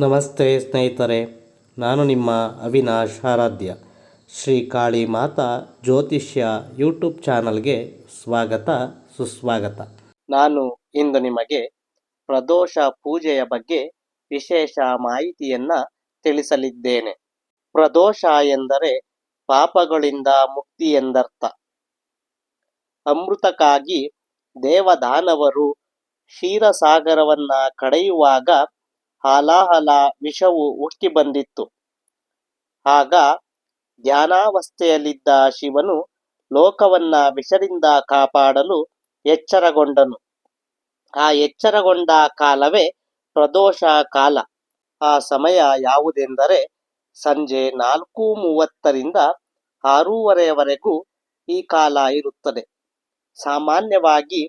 ನಮಸ್ತೆ ಸ್ನೇಹಿತರೆ, ನಾನು ನಿಮ್ಮ ಅವಿನಾಶ್ ಆರಾಧ್ಯ. ಶ್ರೀ ಕಾಳಿ ಮಾತಾ ಜ್ಯೋತಿಷ್ಯ ಯೂಟ್ಯೂಬ್ ಚಾನಲ್ಗೆ ಸ್ವಾಗತ, ಸುಸ್ವಾಗತ. ನಾನು ಇಂದು ನಿಮಗೆ ಪ್ರದೋಷ ಪೂಜೆಯ ಬಗ್ಗೆ ವಿಶೇಷ ಮಾಹಿತಿಯನ್ನು ತಿಳಿಸಲಿದ್ದೇನೆ. ಪ್ರದೋಷ ಎಂದರೆ ಪಾಪಗಳಿಂದ ಮುಕ್ತಿ ಎಂದರ್ಥ. ಅಮೃತಕ್ಕಾಗಿ ದೇವದಾನವರು ಕ್ಷೀರಸಾಗರವನ್ನು ಕಡೆಯುವಾಗ ಹಾಲಾಹಲ ವಿಷವು ಉಕ್ಕಿ ಬಂದಿತ್ತು. ಆಗ ಧ್ಯಾನಾವಸ್ಥೆಯಲ್ಲಿದ್ದ ಶಿವನು ಲೋಕವನ್ನ ವಿಷದಿಂದ ಕಾಪಾಡಲು ಎಚ್ಚರಗೊಂಡನು. ಆ ಎಚ್ಚರಗೊಂಡ ಕಾಲವೇ ಪ್ರದೋಷ ಕಾಲ. ಆ ಸಮಯ ಯಾವುದೆಂದರೆ ಸಂಜೆ ನಾಲ್ಕು ಮೂವತ್ತರಿಂದ ಆರೂವರೆಯವರೆಗೂ ಈ ಕಾಲ ಇರುತ್ತದೆ. ಸಾಮಾನ್ಯವಾಗಿ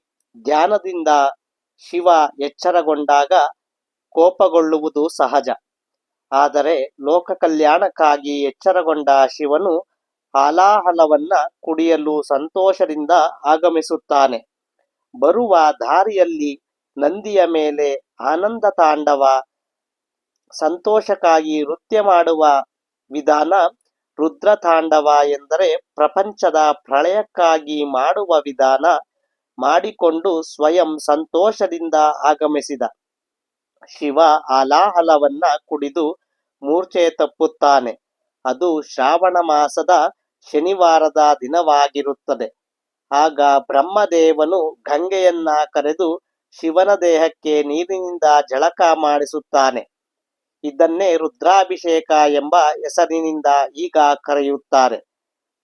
ಧ್ಯಾನದಿಂದ ಶಿವ ಎಚ್ಚರಗೊಂಡಾಗ ಕೋಪಗೊಳ್ಳುವುದು ಸಹಜ. ಆದರೆ ಲೋಕ ಕಲ್ಯಾಣಕ್ಕಾಗಿ ಎಚ್ಚರಗೊಂಡ ಶಿವನು ಹಾಲಾಹಲವನ್ನ ಕುಡಿಯಲು ಸಂತೋಷದಿಂದ ಆಗಮಿಸುತ್ತಾನೆ. ಬರುವ ದಾರಿಯಲ್ಲಿ ನಂದಿಯ ಮೇಲೆ ಆನಂದ ತಾಂಡವ ಸಂತೋಷಕ್ಕಾಗಿ ನೃತ್ಯ ಮಾಡುವ ವಿಧಾನ ರುದ್ರ ತಾಂಡವ ಎಂದರೆ ಪ್ರಪಂಚದ ಪ್ರಳಯಕ್ಕಾಗಿ ಮಾಡುವ ವಿಧಾನ ಮಾಡಿಕೊಂಡು ಸ್ವಯಂ ಸಂತೋಷದಿಂದ ಆಗಮಿಸಿದ. ಶಿವ ಆಲಾಹಲವನ್ನ ಕುಡಿದು ಮೂರ್ಛೆ ತಪ್ಪುತ್ತಾನೆ. ಅದು ಶ್ರಾವಣ ಮಾಸದ ಶನಿವಾರದ ದಿನವಾಗಿರುತ್ತದೆ. ಆಗ ಬ್ರಹ್ಮದೇವನು ಗಂಗೆಯನ್ನ ಕರೆದು ಶಿವನ ದೇಹಕ್ಕೆ ನೀರಿನಿಂದ ಜಳಕ ಮಾಡಿಸುತ್ತಾನೆ. ಇದನ್ನೇ ರುದ್ರಾಭಿಷೇಕ ಎಂಬ ಹೆಸರಿನಿಂದ ಈಗ ಕರೆಯುತ್ತಾರೆ.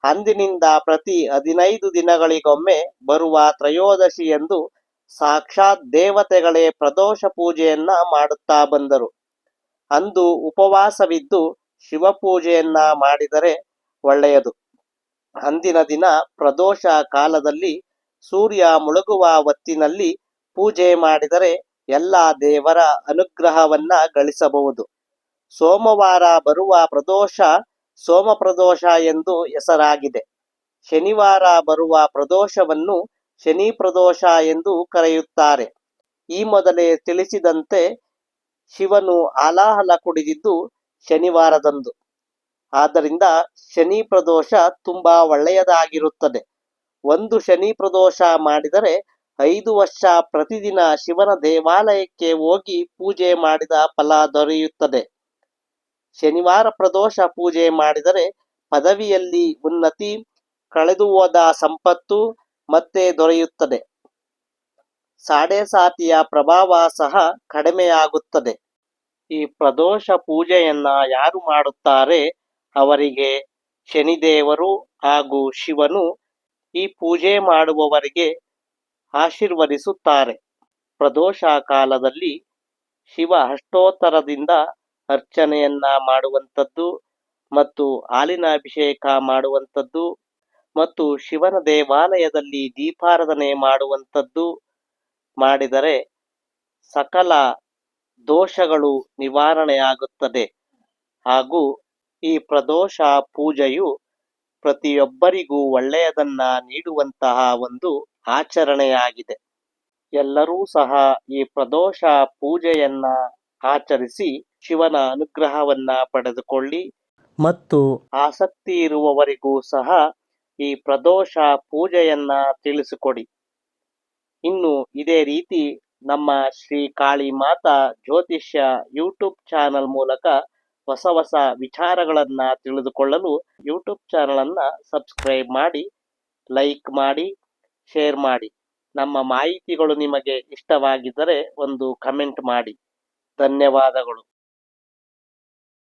ಅಂದಿನಿಂದ ಪ್ರತಿ ಹದಿನೈದು ದಿನಗಳಿಗೊಮ್ಮೆ ಬರುವ ತ್ರಯೋದಶಿ ಎಂದು ಸಾಕ್ಷಾತ್ ದೇವತೆಗಳೇ ಪ್ರದೋಷ ಪೂಜೆಯನ್ನ ಮಾಡುತ್ತಾ ಬಂದರು. ಅಂದು ಉಪವಾಸವಿದ್ದು ಶಿವಪೂಜೆಯನ್ನ ಮಾಡಿದರೆ ಒಳ್ಳೆಯದು. ಅಂದಿನ ದಿನ ಪ್ರದೋಷ ಕಾಲದಲ್ಲಿ ಸೂರ್ಯ ಮುಳುಗುವ ಹೊತ್ತಿನಲ್ಲಿ ಪೂಜೆ ಮಾಡಿದರೆ ಎಲ್ಲ ದೇವರ ಅನುಗ್ರಹವನ್ನ ಗಳಿಸಬಹುದು. ಸೋಮವಾರ ಬರುವ ಪ್ರದೋಷ ಸೋಮ ಪ್ರದೋಷ ಎಂದು ಹೆಸರಾಗಿದೆ. ಶನಿವಾರ ಬರುವ ಪ್ರದೋಷವನ್ನು ಶನಿ ಪ್ರದೋಷ ಎಂದು ಕರೆಯುತ್ತಾರೆ. ಈ ಮೊದಲೇ ತಿಳಿಸಿದಂತೆ ಶಿವನು ಆಲಾಹಲ ಕುಡಿದಿದ್ದು ಶನಿವಾರದಂದು. ಆದ್ದರಿಂದ ಶನಿ ಪ್ರದೋಷ ತುಂಬಾ ಒಳ್ಳೆಯದಾಗಿರುತ್ತದೆ. ಒಂದು ಶನಿ ಪ್ರದೋಷ ಮಾಡಿದರೆ ಐದು ವರ್ಷ ಪ್ರತಿದಿನ ಶಿವನ ದೇವಾಲಯಕ್ಕೆ ಹೋಗಿ ಪೂಜೆ ಮಾಡಿದ ಫಲ ದೊರೆಯುತ್ತದೆ. ಶನಿವಾರ ಪ್ರದೋಷ ಪೂಜೆ ಮಾಡಿದರೆ ಪದವಿಯಲ್ಲಿ ಉನ್ನತಿ ಕಳೆದು ಹೋದ ಸಂಪತ್ತು ಮತ್ತೆ ದೊರೆಯುತ್ತದೆ. ಸಾಡೆಸಾತಿಯ ಪ್ರಭಾವ ಸಹ ಕಡಿಮೆಯಾಗುತ್ತದೆ. ಈ ಪ್ರದೋಷ ಪೂಜೆಯನ್ನ ಯಾರು ಮಾಡುತ್ತಾರೆ? ಅವರಿಗೆ ಶನಿದೇವರು ಹಾಗೂ ಶಿವನು ಈ ಪೂಜೆ ಮಾಡುವವರಿಗೆ ಆಶೀರ್ವದಿಸುತ್ತಾರೆ. ಪ್ರದೋಷ ಕಾಲದಲ್ಲಿ ಶಿವ ಅಷ್ಟೋತ್ತರದಿಂದ ಅರ್ಚನೆಯನ್ನ ಮಾಡುವಂಥದ್ದು ಮತ್ತು ಹಾಲಿನ ಅಭಿಷೇಕ ಮಾಡುವಂಥದ್ದು ಮತ್ತು ಶಿವನ ದೇವಾಲಯದಲ್ಲಿ ದೀಪಾರಾಧನೆ ಮಾಡುವಂಥದ್ದು ಮಾಡಿದರೆ ಸಕಲ ದೋಷಗಳು ನಿವಾರಣೆಯಾಗುತ್ತದೆ. ಹಾಗೂ ಈ ಪ್ರದೋಷ ಪೂಜೆಯು ಪ್ರತಿಯೊಬ್ಬರಿಗೂ ಒಳ್ಳೆಯದನ್ನ ನೀಡುವಂತಹ ಒಂದು ಆಚರಣೆಯಾಗಿದೆ. ಎಲ್ಲರೂ ಸಹ ಈ ಪ್ರದೋಷ ಪೂಜೆಯನ್ನ ಆಚರಿಸಿ ಶಿವನ ಅನುಗ್ರಹವನ್ನ ಪಡೆದುಕೊಳ್ಳಿ. ಮತ್ತು ಆಸಕ್ತಿ ಇರುವವರಿಗೂ ಸಹ ಈ ಪ್ರದೋಷ ಪೂಜೆಯನ್ನ ತಿಳಿಸಿಕೊಡಿ. ಇನ್ನು ಇದೇ ರೀತಿ ನಮ್ಮ ಶ್ರೀ ಕಾಳಿ ಮಾತಾ ಜ್ಯೋತಿಷ್ಯ ಯೂಟ್ಯೂಬ್ ಚಾನಲ್ ಮೂಲಕ ಹೊಸ ಹೊಸ ವಿಚಾರಗಳನ್ನ ತಿಳಿದುಕೊಳ್ಳಲು ಯೂಟ್ಯೂಬ್ ಚಾನಲನ್ನು ಸಬ್ಸ್ಕ್ರೈಬ್ ಮಾಡಿ, ಲೈಕ್ ಮಾಡಿ, ಶೇರ್ ಮಾಡಿ. ನಮ್ಮ ಮಾಹಿತಿಗಳು ನಿಮಗೆ ಇಷ್ಟವಾಗಿದ್ದರೆ ಒಂದು ಕಮೆಂಟ್ ಮಾಡಿ. ಧನ್ಯವಾದಗಳು.